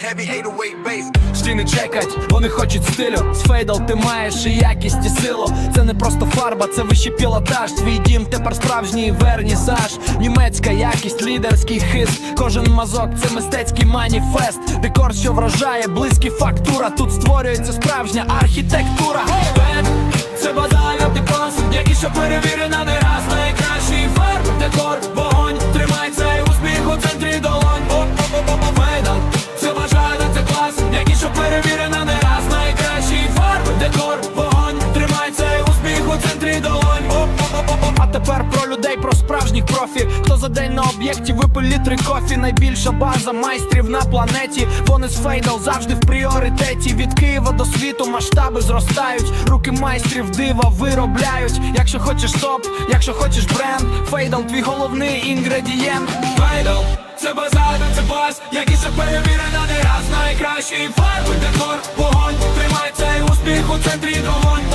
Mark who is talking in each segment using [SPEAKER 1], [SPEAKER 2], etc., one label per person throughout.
[SPEAKER 1] Heavy 808 bass.
[SPEAKER 2] Стіни чекать, вони хочуть стилю. З фейдал ти маєш і якість і силу. Це не просто фарба, це вищий пілотаж. Твій дім тепер справжній вернісаж. Німецька якість, лідерський хист. Кожен мазок це мистецький маніфест. Декор, що вражає, близький фактура. Тут створюється справжня архітектура тепер про людей, про справжніх профі. Хто за день на об'єкті випив літри кофі? Найбільша база майстрів на планеті. Вони з фейдал завжди в пріоритеті. Від Києва до світу масштаби зростають. Руки майстрів дива виробляють. Якщо хочеш топ, якщо хочеш бренд Фейдал твій головний інгредієнт. Фейдал це базар, це бас, який ще перевірена не раз. Найкращий фарби, декор, вогонь Тримай цей успіх у центрі долонь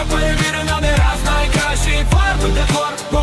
[SPEAKER 2] що перевірено не раз найкращий фар буде фор